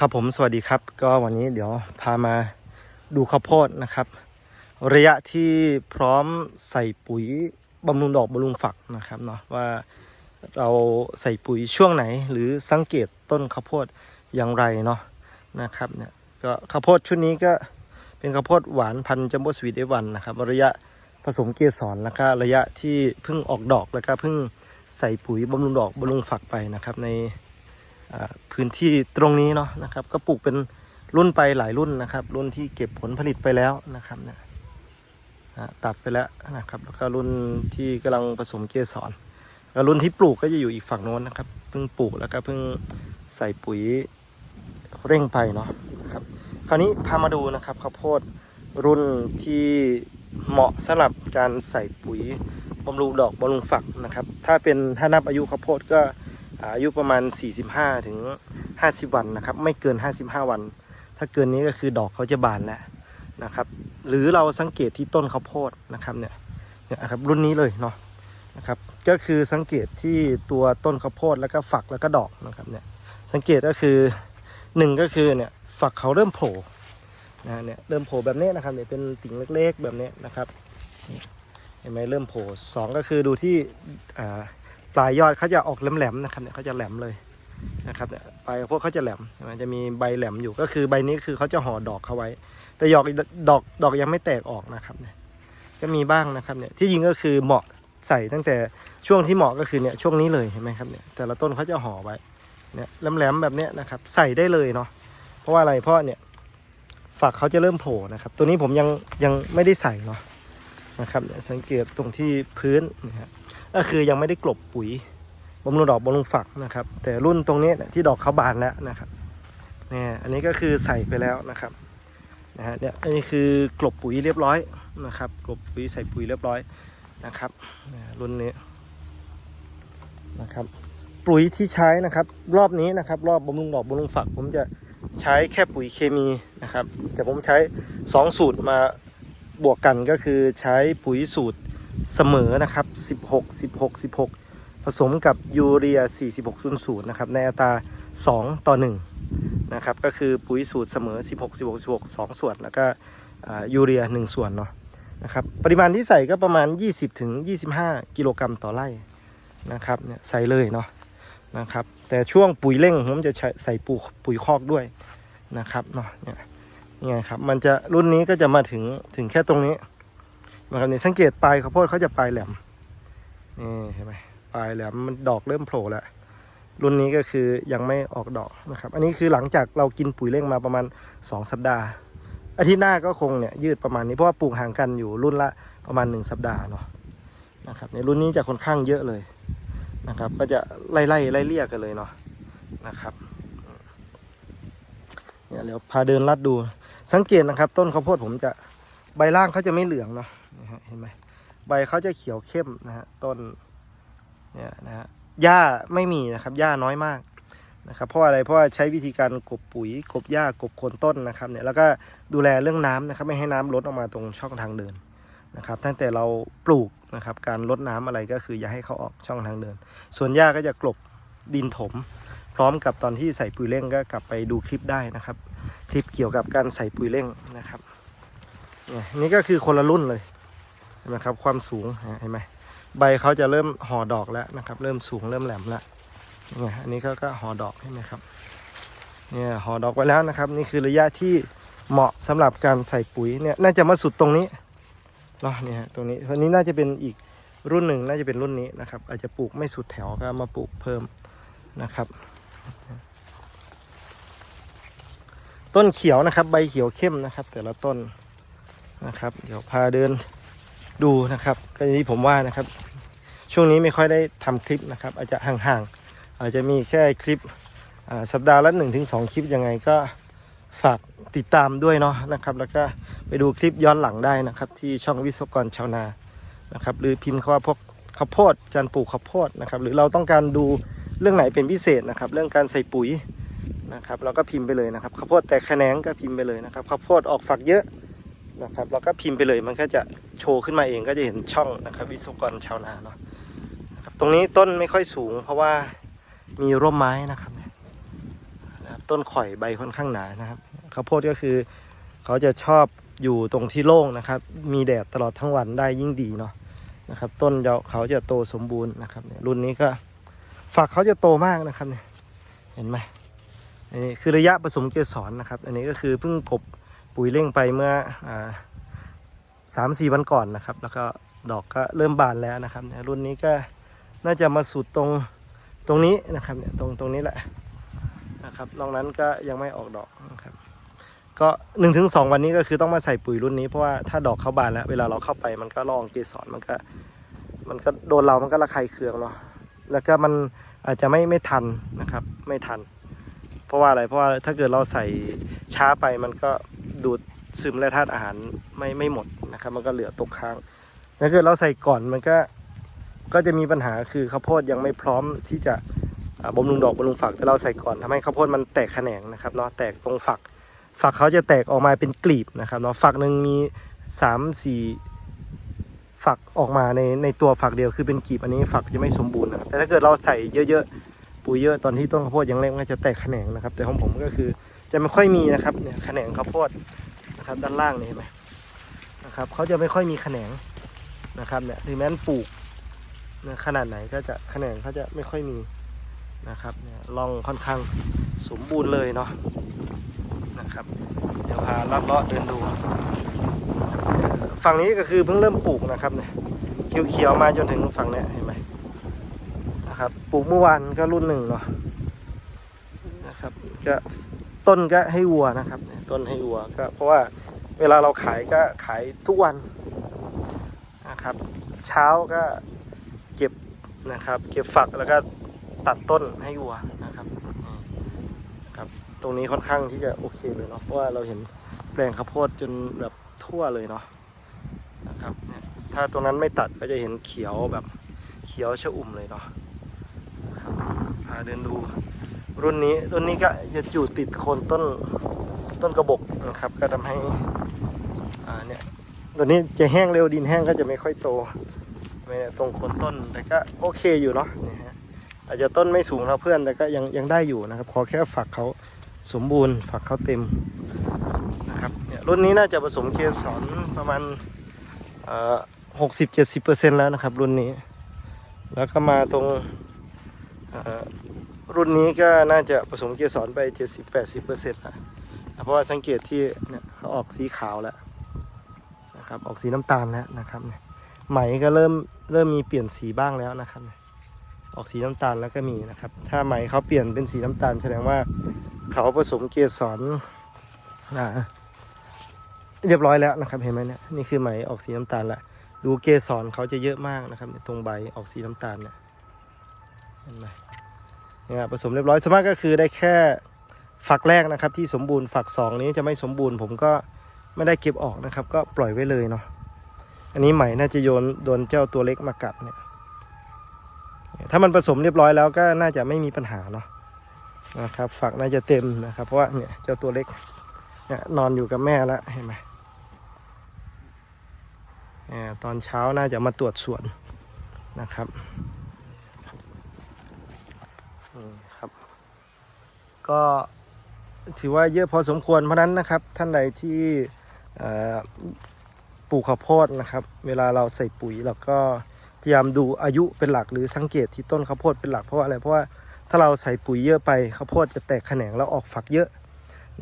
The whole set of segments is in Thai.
ครับผมสวัสดีครับ ก็วันนี้เดี๋ยวพามาดูข้าวโพดนะครับ ระยะที่พร้อมใส่ปุ๋ยบำรุงดอกบำรุงฝักนะครับเนาะว่าเราใส่ปุ๋ยช่วงไหน หรือสังเกตต้นข้าวโพดอย่างไรเนาะนะครับเนี่ยก็ข้าวโพดชุดนี้ก็เป็นข้าวโพดหวานพันธุ์จัมโบ้สวีทเอวันนะครับ ระยะผสมเกสรแล้วก็ระยะที่เพิ่งออกดอกแล้วก็เพิ่งใส่ปุ๋ยบำรุงดอกบำรุงฝักไปนะครับใน พื้นที่ตรงนี้เนาะนะครับ ก็ปลูกเป็นรุ่นไปหลายรุ่นนะครับ รุ่นที่เก็บผลผลิตไปแล้วนะครับเนี่ยตัดไปแล้วนะครับ แล้วก็รุ่นที่กำลังผสมเกสรแล้วรุ่นที่ปลูกก็จะอยู่อีกฝั่งโน้นนะครับเพิ่งปลูกแล้วก็เพิ่งใส่ปุ๋ยเร่งไปเนาะนะครับ คราวนี้พามาดูนะครับข้าวโพดรุ่นที่เหมาะสำหรับการใส่ปุ๋ยบำรุงดอกบำรุงฝักนะครับ ถ้าเป็นถ้านับอายุข้าวโพดก็ อายุประมาณ 45ถึง50 วันนะครับ ไม่เกิน 55 วัน ถ้าเกินนี้ก็คือดอกเขาจะบานแล้วนะครับ หรือเราสังเกตที่ต้นข้าวโพดนะครับเนี่ยเนี่ยครับรุ่นนี้เลยเนาะนะครับก็คือสังเกตที่ตัวต้นข้าวโพดแล้วก็ฝักแล้วก็ดอกนะครับเนี่ยสังเกตก็คือหนึ่งก็คือเนี่ยฝักเขาเริ่มโผล่นะเนี่ยเริ่มโผล่แบบนี้นะครับเนี่ยเป็นติ่งเล็กๆแบบนี้นะครับเห็นไหมเริ่มโผล่สองก็คือดูที่อ่า ปลายยอดเขาจะออกแหลมๆนะครับเนี่ยเขาจะแหลมเลยนะครับเนี่ยปลายพวกเขาจะแหลมมันจะมีใบแหลมอยู่ก็คือใบนี้คือเขาจะห่อดอกเขาไว้ แต่หยอกดอกดอกยังไม่แตกออกนะครับเนี่ยก็มีบ้างนะครับเนี่ยที่จริงก็คือเหมาะใส่ตั้งแต่ช่วงที่เหมาะก็คือเนี่ยช่วงนี้เลยเห็นไหมครับเนี่ยแต่ละต้นเขาจะห่อไว้เนี่ยแหลมๆแบบเนี้ยนะครับใส่ได้เลยเนาะเพราะว่าอะไรเพราะเนี่ยฝักเขาจะเริ่มโผล่นะครับ ตัวนี้ผมยังยังไม่ได้ใส่เนาะนะครับเนี่ยสังเกตตรงที่พื้นนะฮะ ก็คือยังไม่ได้กลบปุ๋ยบำรุงดอกบำรุงฝักนะครับ แต่รุ่นตรงนี้ที่ดอกเขาบานแล้วนะครับเนี่ยอันนี้ก็คือใส่ไปแล้วนะครับนะฮะเนี่ยอันนี้คือกลบปุ๋ยเรียบร้อยนะครับ กลบปุ๋ยใส่ปุ๋ยเรียบร้อยนะครับรุ่นนี้นะครับปุ๋ยที่ใช้นะครับรอบนี้นะครับ รอบบำรุงดอกบำรุงฝัก ผมจะใช้แค่ปุ๋ยเคมีนะครับ แต่ผมใช้สองสูตรมาบวกกันก็คือใช้ปุ๋ยสูตร เสมอนะครับ 16 16 16 ผสมกับยูเรีย 4600 นะครับ ในอัตรา 2 ต่อ 1 นะครับ ก็คือปุ๋ยสูตรเสมอ 16 16 16 2 ส่วน แล้วก็ยูเรีย 1 ส่วนเนาะนะครับ ปริมาณที่ใส่ก็ประมาณ 20 ถึง 25 กิโลกรัมต่อไร่นะครับเนี่ยใส่เลยเนาะนะครับ แต่ช่วงปุ๋ยเร่งผมจะใช้ใส่ปุ๋ยปุ๋ยคอกด้วยนะครับเนาะเนี่ยนี่ไงครับ มันจะรุ่นนี้ก็จะมาถึงถึงแค่ตรงนี้ นะครับนี่สังเกตปลายข้าวโพดเขาจะปลายแหลมนี่เห็นไหมปลายแหลมมันดอกเริ่มโผล่แล้วรุ่นนี้ก็คือยังไม่ออกดอกนะครับ อันนี้คือหลังจากเรากินปุ๋ยเร่งมาประมาณ 2 สัปดาห์ อาทิตย์หน้าก็คงเนี่ยยืดประมาณนี้เพราะว่าปลูกห่างกันอยู่รุ่นละประมาณ 1 สัปดาห์เนาะนะครับในรุ่นนี้จะค่อนข้างเยอะเลยนะครับ ก็จะไล่ไล่ไล่เลี่ยกันเลยเนาะนะครับเนี่ยเดี๋ยวพาเดินลัดดูสังเกตนะครับ ต้นข้าวโพดผมจะใบล่างเขาจะไม่เหลืองเนาะะเห็นไหมใบเขาจะเขียวเข้มนะฮะต้นเนี่ยนะฮะหญ้าไม่มีนะครับหญ้าน้อยมากนะครับเพราะอะไรเพราะว่าใช้วิธีการกบปุ๋ยกบหญ้ากบโคนต้นนะครับเนี่ยแล้วก็ดูแลเรื่องน้ำนะครับไม่ให้น้ำลดออกมาตรงช่องทางเดินนะครับตั้งแต่เราปลูกนะครับการลดน้ำอะไรก็คืออย่าให้เขาออกช่องทางเดิน ส่วนหญ้าก็จะกลบดินถม พร้อมกับตอนที่ใส่ปุ๋ยเร่งก็กลับไปดูคลิปได้นะครับ คลิปเกี่ยวกับการใส่ปุ๋ยเร่งนะครับเนี่ยนี่ก็คือคนละรุ่นเลย ห็นไหมครับความสูงเห็นไหมใบเขาจะเริ่มห่อดอกแล้วนะครับ เริ่มสูงเริ่มแหลมแล้วเนี่ยอันนี้ก็ก็ห่อดอกเห็นไหมครับเนี่ยห่อดอกไว้แล้วนะครับ นี่คือระยะที่เหมาะสำหรับการใส่ปุ๋ยเนี่ยน่าจะมาสุดตรงนี้เนาะเนี่ยตรงนี้วันนี้น่าจะเป็นอีกรุ่นหนึ่งน่าจะเป็นรุ่นนี้นะครับ อาจจะปลูกไม่สุดแถวก็มาปลูกเพิ่มนะครับ ต้นเขียวนะครับ ใบเขียวเข้มนะครับ แต่ละต้นนะครับ เดี๋ยวพาเดิน ดูนะครับก็อย่างที่ผมว่านะครับ ช่วงนี้ไม่ค่อยได้ทำคลิปนะครับ อาจจะห่างๆ อาจจะมีแค่คลิปสัปดาห์ละ1นถึงสคลิปยังไงก็ฝากติดตามด้วยเนาะนะครับ แล้วก็ไปดูคลิปย้อนหลังได้นะครับ ที่ช่องวิศวกรชาวนานะครับ หรือพิมพ์คำว่าพวกข้าวโพดการปลูกข้าวโพดนะครับ หรือเราต้องการดูเรื่องไหนเป็นพิเศษนะครับ เรื่องการใส่ปุ๋ยนะครับ เราก็พิมพ์ไปเลยนะครับข้าวโพดแตกแขนงก็พิมพ์ไปเลยนะครับข้าวโพดออกฝักเยอะ นะครับแล้วก็พิมพ์ไปเลยมันก็จะโชว์ขึ้นมาเองก็จะเห็นช่องนะครับวิศวกรชาวนาเนาะนะครับตรงนี้ต้นไม่ค่อยสูง เพราะว่ามีร่มไม้นะครับเนี่ยนะครับ ต้นข่อยใบค่อนข้างหนานะครับข้าวโพดก็คือเขาจะชอบอยู่ตรงที่โล่งนะครับ มีแดดตลอดทั้งวันได้ยิ่งดีเนาะนะครับ ต้นเขาจะโตสมบูรณ์นะครับเนี่ยรุ่นนี้ก็ฝักเขาจะโตมากนะครับเนี่ยเห็นไหมอันนี้คือระยะผสมเกสรนะครับ อันนี้ก็คือเพิ่งกบ ปุ๋ยเร่งไปเมื่ออสามสี่วันก่อนนะครับ แล้วก็ดอกก็เริ่มบานแล้วนะครับ รุ่นนี้ก็น่าจะมาสุดตรงตรงนี้นะครับเนี่ยตรงตรงนี้แหละนะครับนอกนั้นก็ยังไม่ออกดอกนะครับก็หนึ่งถึงสองวันนี้ก็คือต้องมาใส่ปุ๋ยรุ่นนี้เพราะว่าถ้าดอกเข้าบานแล้วเวลาเราเข้าไปมันก็ลองเกสรมันก็มันก็โดนเรามันก็ระคายเคืองเนาะแล้วก็มันอาจจะไม่ไม่ทันนะครับไม่ทัน เพราะว่าอะไรเพราะว่าถ้าเกิดเราใส่ช้าไปมันก็ ดูดซึมแร่ธาตุอาหารไม่ไม่หมดนะครับ มันก็เหลือตกค้างถ้าเกิดเราใส่ก่อนมันก็ก็จะมีปัญหาคือข้าวโพดยังไม่พร้อมที่จะอ่าบำรุงดอกบำรุงฝักแต่เราใส่ก่อนทำให้ข้าวโพดมันแตกแขนงนะครับเนาะแตกตรงฝัก ฝักเขาจะแตกออกมาเป็นกลีบนะครับเนาะฝักหนึ่งมีสามสี่ฝักออกมาในในตัวฝักเดียวคือเป็นกลีบอันนี้ฝักจะไม่สมบูรณ์นะครับแต่ถ้าเกิดเราใส่เยอะๆปุ๋ยเยอะตอนที่ต้นข้าวโพดยังเล็กมันก็จะแตกแขนงนะครับ แต่ของผมก็คือ จะไม่ค่อยมีนะครับเนี่ยแขนงข้าวโพดนะครับด้านล่างนี่เห็นไหมนะครับเขาจะไม่ค่อยมีแขนงนะครับเนี่ยถึงแม้นปลูกนะขนาดไหนก็จะแขนงเขาจะไม่ค่อยมีนะครับเนี่ยร่องค่อนข้างสมบูรณ์เลยเนาะนะครับเดี๋ยวพาลัดเลาะเดินดูฝั่งนี้ก็คือเพิ่งเริ่มปลูกนะครับเนี่ยเขียวๆมาจนถึงฝั่งเนี้ยเห็นไหมนะครับปลูกเมื่อวานก็รุ่นหนึ่งเนาะนะครับก็ ต้นก็ให้วัวนะครับ ต้นให้วัวก็เพราะว่าเวลาเราขายก็ขายทุกวันนะครับ เช้าก็เก็บนะครับ เก็บฝักแล้วก็ตัดต้นให้วัวนะครับครับตรงนี้ค่อนข้างที่จะโอเคเลยเนาะเพราะว่าเราเห็นแปลงข้าวโพดจนแบบทั่วเลยเนาะนะครับเนี่ยถ้าตรงนั้นไม่ตัดก็จะเห็นเขียวแบบเขียวชอุ่มเลยเนาะครับพาเดินดู รุ่นนี้รุ่นนี้ก็จะอยู่ติดโคนต้นต้นกระบอกนะครับ ก็ทำให้อ่าเนี่ยตัวนี้จะแห้งเร็วดินแห้งก็จะไม่ค่อยโตไม่เนี่ยตรงโคนต้นแต่ก็โอเคอยู่เนาะนี่ฮะอาจจะต้นไม่สูงเท่าเพื่อนแต่ก็ยังยังได้อยู่นะครับ ขอแค่ฝักเขาสมบูรณ์ ฝักเขาเต็มนะครับเนี่ยรุ่นนี้น่าจะผสมเกสรประมาณหกสิบเจ็ดสิบเปอร์เซ็นแล้วนะครับ รุ่นนี้ แล้วก็มาตรงอ่อ รุ่นนี้ก็น่าจะผสมเกสรไปเจ็ดสิบแปดสิบเปอร์เซ็นต์ละเพราะว่าสังเกตที่เนี่ยเขาออกสีขาวแล้วนะครับออกสีน้ำตาลแล้วนะครับเนี่ยไหมก็เริ่มเริ่มมีเปลี่ยนสีบ้างแล้วนะครับ ออกสีน้ำตาลแล้วก็มีนะครับ ถ้าไหมเขาเปลี่ยนเป็นสีน้ำตาลแสดงว่าเขาผสมเกสรอ่าเรียบร้อยแล้วนะครับเห็นไหมเนี่ยนี่คือไหมออกสีน้ำตาลละดูเกสรเขาจะเยอะมากนะครับตรงใบออกสีน้ำตาลเนี่ยเห็นไหม นี่ยผสมเรียบร้อยส่วนมากก็คือได้แค่ฝักแรกนะครับ ที่สมบูรณ์ฝักสองนี้จะไม่สมบูรณ์ ผมก็ไม่ได้เก็บออกนะครับ ก็ปล่อยไว้เลยเนาะอันนี้ไหม่น่าจะโยนโดนเจ้าตัวเล็กมากัดเนี่ยถ้ามันผสมเรียบร้อยแล้วก็น่าจะไม่มีปัญหาเนาะนะครับฝักน่าจะเต็มนะครับ เพราะว่าเนี่ยเจ้าตัวเล็กเนี่ยนอนอยู่กับแม่แล้วเห็นไหมเนี่ยตอนเช้าน่าจะมาตรวจสวนนะครับนี่ครับ ก็ถือว่าเยอะพอสมควรเพราะนั้นนะครับ ท่านใดที่ปลูกข้าวโพดนะครับ เวลาเราใส่ปุ๋ยเราก็พยายามดูอายุเป็นหลักหรือสังเกตที่ต้นข้าวโพดเป็นหลักเพราะาอะไรเพราะว่าถ้าเราใส่ปุ๋ยเยอะไปข้าวโพดจะแตกแขนงแล้วออกฝักเยอะ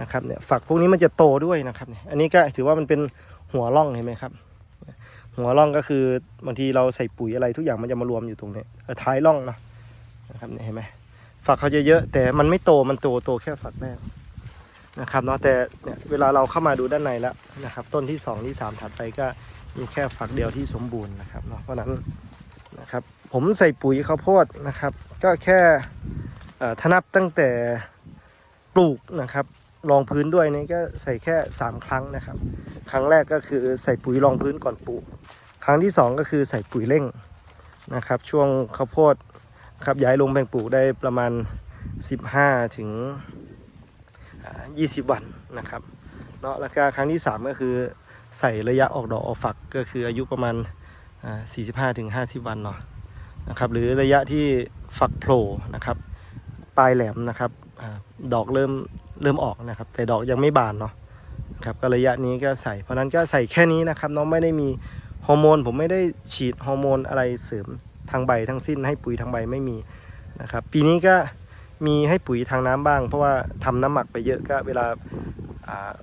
นะครับเนี่ยฝักพวกนี้มันจะโตด้วยนะครับเนี่ยอันนี้ก็ถือว่ามันเป็นหัวร่องเห็นไหมครับ หัวร่องก็คือบางทีเราใส่ปุ๋ยอะไรทุกอย่างมันจะมารวมอยู่ตรงนี้ท้ายร่องเนาะนะครับเนี่ยเห็นไหม ฝักเขาจะเยอะแต่มันไม่โตมันโตโตแค่ฝักแรกนะครับเนาะแต่เนี่ยเวลาเราเข้ามาดูด้านในแล้วนะครับ ต้นที่สองที่สามถัดไปก็มีแค่ฝักเดียวที่สมบูรณ์นะครับเนาะเพราะนั้นนะครับผมใส่ปุ๋ยข้าวโพดนะครับ ก็แค่เอ่อถ้านับตั้งแต่ปลูกนะครับรองพื้นด้วยนี่ก็ใส่แค่ 3 ครั้งนะครับ ครั้งแรกก็คือใส่ปุ๋ยรองพื้นก่อนปลูก ครั้งที่ 2 ก็คือใส่ปุ๋ยเร่งนะครับ ช่วงข้าวโพด ครับย้ายลงแปลงปลูกได้ประมาณ 15 ถึง 20 วันนะครับเนาะแล้วก็ครั้งที่ 3 ก็คือใส่ระยะออกดอกออกฝักก็คืออายุประมาณ 45ถึง50 วันเนาะนะครับหรือระยะที่ฝักโผล่นะครับปลายแหลมนะครับอดอกเริ่มเริ่มออกนะครับ แต่ดอกยังไม่บานเนาะนะครับก็ระยะนี้ก็ใส่เพราะฉะนั้นก็ใส่แค่นี้นะครับเนาะไม่ได้มีฮอร์โมนผมไม่ได้ฉีดฮอร์โมนอะไรเสริม ทางใบทั้งสิ้นให้ปุ๋ยทางใบไม่มีนะครับปีนี้ก็มีให้ปุ๋ยทางน้ำบ้าง เพราะว่าทำน้ำหมักไปเยอะก็เวลา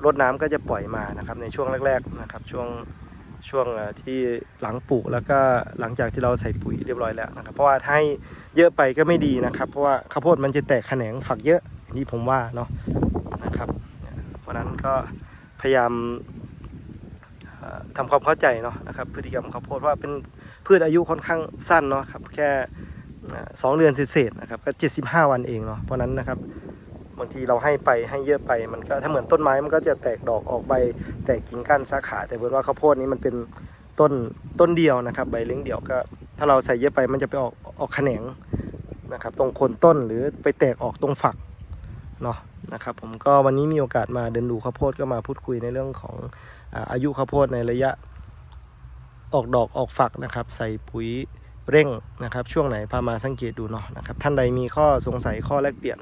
รดน้ำก็จะปล่อยมานะครับในช่วงแรกๆนะครับช่วงช่วงที่หลังปลูกแล้วก็หลังจากที่เราใส่ปุ๋ยเรียบร้อยแล้วนะครับเพราะว่าถ้าให้เยอะไปก็ไม่ดีนะครับ เพราะว่าข้าวโพดมันจะแตกแขนงฝักเยอะอย่างที่ผมว่าเนาะนะครับ เพราะนั้นก็พยายามอ่าทำความเข้าใจเนาะนะครับพฤติกรรมข้าวโพดว่าเป็น พืชอายุค่อนข้างสั้นเนาะครับแค่สองเดือนเศษนะครับก็75 วันเองเนาะเพราะนั้นนะครับบางทีเราให้ไปให้เยอะไปมันก็ถ้าเหมือนต้นไม้มันก็จะแตกดอกออกใบแตกกิ่งก้านสาขา แต่เพื่อนว่าข้าวโพดนี้มันเป็นต้นต้นเดียวนะครับ ใบเล้งเดียวก็ ถ้าเราใส่เยอะไปมันจะไปออกออกแขนงนะครับตรงโคนต้นหรือไปแตกออกตรงฝักเนาะนะครับผมก็วันนี้มีโอกาสมาเดินดูข้าวโพดก็มาพูดคุยในเรื่องของอายุข้าวโพดในระยะ ออกดอกออกฝักนะครับ ใส่ปุ๋ยเร่งนะครับ ช่วงไหนพามาสังเกตดูเนาะนะครับ ท่านใดมีข้อสงสัยข้อแลกเปลี่ยน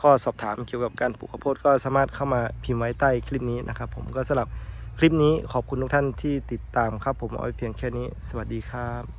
ข้อสอบถามเกี่ยวกับการปลูกข้าวโพดก็สามารถเข้ามาพิมพ์ไว้ใต้คลิปนี้นะครับ ผมก็สำหรับคลิปนี้ขอบคุณทุกท่านที่ติดตามครับ ผมเอาไว้เพียงแค่นี้ สวัสดีครับ